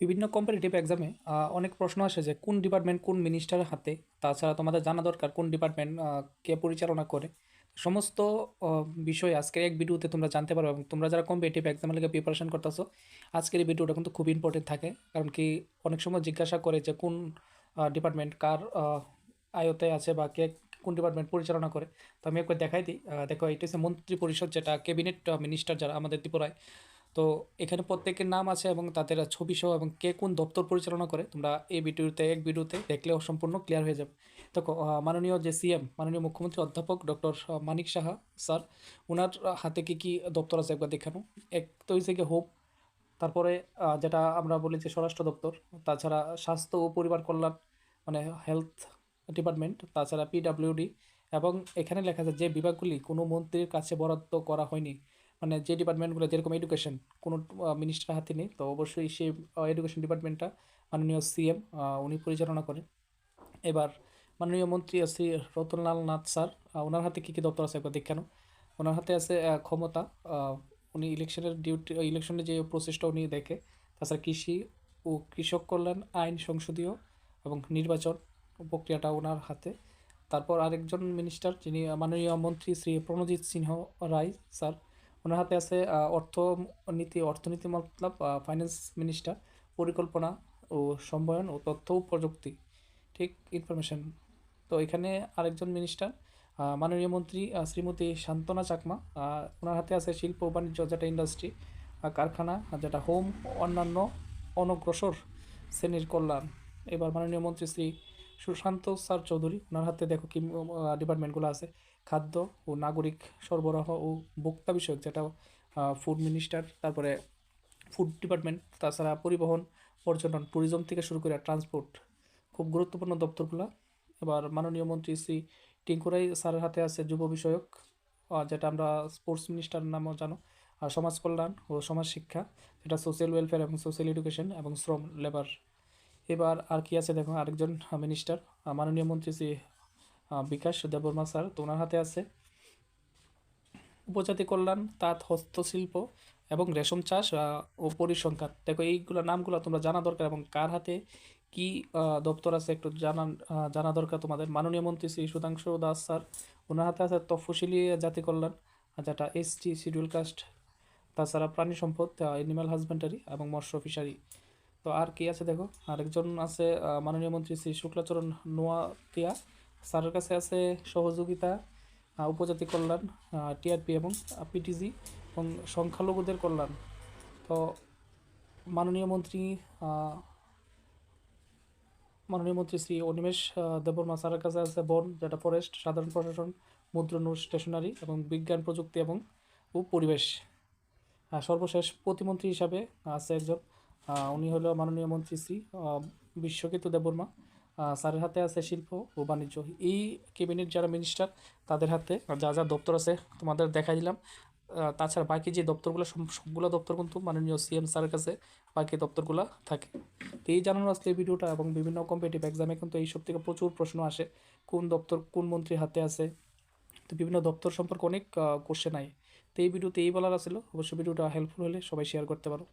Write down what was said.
বিভিন্ন কম্পিটিটিভ এক্সামে অনেক প্রশ্ন আসে যে কোন ডিপার্টমেন্ট কোন মিনিস্টারের হাতে, তাছাড়া তোমাদের জানা দরকার কোন ডিপার্টমেন্ট কে পরিচালনা করে। সমস্ত বিষয় আজকের এক ভিডিওতে তোমরা জানতে পারো এবং তোমরা যারা কম্পিটিটিভ এক্সামের লেগে প্রিপারেশন করতেছো, আজকের এই ভিডিওটা কিন্তু খুব ইম্পর্টেন্ট থাকে। কারণ কি অনেক সময় জিজ্ঞাসা করে যে কোন ডিপার্টমেন্ট কার আয়তে আছে বা কে কোন ডিপার্টমেন্ট পরিচালনা করে। তো আমি একবার দেখাই দিই। দেখো, এটা হচ্ছে মন্ত্রী পরিষদ যেটা ক্যাবিনেট মিনিস্টার যারা, আমাদের ত্রিপুরায় তো এখানে প্রত্যেকের নাম আছে এবং তাদের ছবি সহ এবং কে কোন দপ্তর পরিচালনা করে, তোমরা এই ভিডিওতে, এক ভিডিওতে দেখলে সম্পূর্ণ ক্লিয়ার হয়ে যাবে। দেখো মাননীয় যে সিএম মাননীয় মুখ্যমন্ত্রী অধ্যাপক ডক্টর মানিক সাহা স্যার ওনার হাতে কি কি দপ্তর আছে একবার দেখানো? এক তো হয়েছে গিয়ে হোপ তারপরে যেটা আমরা বলি যে স্বরাষ্ট্র দপ্তর, তাছাড়া স্বাস্থ্য ও পরিবার কল্যাণ মানে হেলথ ডিপার্টমেন্ট তাছাড়া পিডাব্লিউডি এবং এখানে লেখা আছে যে বিভাগগুলি কোনো মন্ত্রীর কাছে বরাদ্দ করা হয়নি। মানে যে ডিপার্টমেন্টগুলো, যেরকম এডুকেশন কোনো মিনিস্টার হাতে নেই, তো অবশ্যই সেই এডুকেশন ডিপার্টমেন্টটা মাননীয় সিএম উনি পরিচালনা করেন। এবার মাননীয় মন্ত্রী শ্রী রতনলাল নাথ স্যার ওনার হাতে কী কী দপ্তর আছে একবার দেখানো ওনার হাতে আছে ক্ষমতা উনি ইলেকশনের ডিউটি ইলেকশনের যে প্রসেসটা উনি দেখে, তাছাড়া কৃষি ও কৃষক কল্যাণ, আইন সংসদীয় এবং নির্বাচন প্রক্রিয়াটা ওনার হাতে। তারপর আরেকজন মিনিস্টার যিনি মাননীয় মন্ত্রী শ্রী প্রণজিৎ সিংহ রায় স্যার ওনার হাতে আছে অর্থনীতি অর্থনীতি মতলব ফাইন্যান্স মিনিস্টার পরিকল্পনা ও সম্বয়ন ও তথ্য প্রযুক্তি, ঠিক ইনফরমেশন তো এখানে আরেকজন মিনিস্টার মাননীয় মন্ত্রী শ্রীমতী শান্তনা চাকমা ওনার হাতে আছে শিল্প বাণিজ্য যেটা ইন্ডাস্ট্রি কারখানা, যেটা হোম অন্যান্য অনগ্রসর শ্রেণির কল্যাণ। এবার মাননীয় মন্ত্রী শ্রী সুশান্ত স্যার চৌধুরী, ওনার হাতে দেখো কি ডিপার্টমেন্টগুলো আছে। খাদ্য ও নাগরিক সরবরাহ ও ভোক্তা বিষয়ক যেটা ফুড মিনিস্টার তারপরে ফুড ডিপার্টমেন্ট তাছাড়া পরিবহন, পর্যটন ট্যুরিজম থেকে শুরু করে ট্রান্সপোর্ট খুব গুরুত্বপূর্ণ দপ্তরগুলো। এবার মাননীয় মন্ত্রী শ্রী টিঙ্কুরাই স্যারের হাতে আছে যুব বিষয়ক যেটা আমরা স্পোর্টস মিনিস্টার নামও জানো আর সমাজ কল্যাণ ও সমাজ শিক্ষা, যেটা সোশ্যাল ওয়েলফেয়ার এবং সোশ্যাল এডুকেশন এবং শ্রম লেবার এবার আর কি আছে দেখো আরেকজন মিনিস্টার মাননীয় মন্ত্রী শ্রী বিকাশ দেববর্মা স্যার তো ওনার হাতে আছে। উপজাতি কল্যাণ তাঁত হস্তশিল্প এবং রেশম চাষ ও পরিসংখ্যান। দেখো এইগুলো নামগুলো তোমরা জানা দরকার এবং কার হাতে কি দপ্তর আছে একটু জানা আহ, জানা দরকার তোমাদের। মাননীয় মন্ত্রী শ্রী সুধাংশু দাস স্যার ওনার হাতে আছে তফসিলি জাতি কল্যাণ যেটা এসটি শিডিউল কাস্ট তাছাড়া প্রাণী সম্পদ এনিম্যাল হাজবেন্ডারি এবং মৎস্য ফিশারি তো আর কি আছে দেখো? আরেকজন আছে মাননীয় মন্ত্রী শ্রী শুক্লাচরণ নোয়াতিয়া। স্যারের কাছে আছে সহযোগিতা উপজাতি কল্যাণ টিআরপি এবং পিটিজি এবং সংখ্যালঘুদের কল্যাণ। তো মাননীয় মন্ত্রী মাননীয় মন্ত্রী শ্রী অনিমেষ দেববর্মা স্যারের কাছে আছে বন যেটা ফরেস্ট, সাধারণ প্রশাসন মুদ্রণ স্টেশনারি এবং বিজ্ঞান, প্রযুক্তি এবং ও পরিবেশ সর্বশেষ প্রতিমন্ত্রী হিসাবে আছে একজন উনি হলো মাননীয় মন্ত্রী শ্রী বিশ্বকেতু দেববর্মা। স্যারের হাতে আছে শিল্প ও বাণিজ্য। এই ক্যাবিনেট যারা মিনিস্টার তাদের হাতে যা যা দপ্তর আছে তোমাদের দেখাই দিলাম। তাছাড়া বাকি যে দপ্তরগুলো, সব- সবগুলো দপ্তর কিন্তু মাননীয় সিএম স্যারের কাছে বাকি দপ্তরগুলো থাকে। তো এই জানানো আসলে ভিডিওটা এবং বিভিন্ন কম্পিটিভ এক্সামে কিন্তু এইসব থেকে প্রচুর প্রশ্ন আসে, কোন দপ্তর কোন মন্ত্রীর হাতে আছে। তো বিভিন্ন দপ্তর সম্পর্কে অনেক কোশ্চেন আয়। তো এই ভিডিওতে এই বলার আছিল। অবশ্যই ভিডিওটা হেল্পফুল হলে সবাই শেয়ার করতে পারো।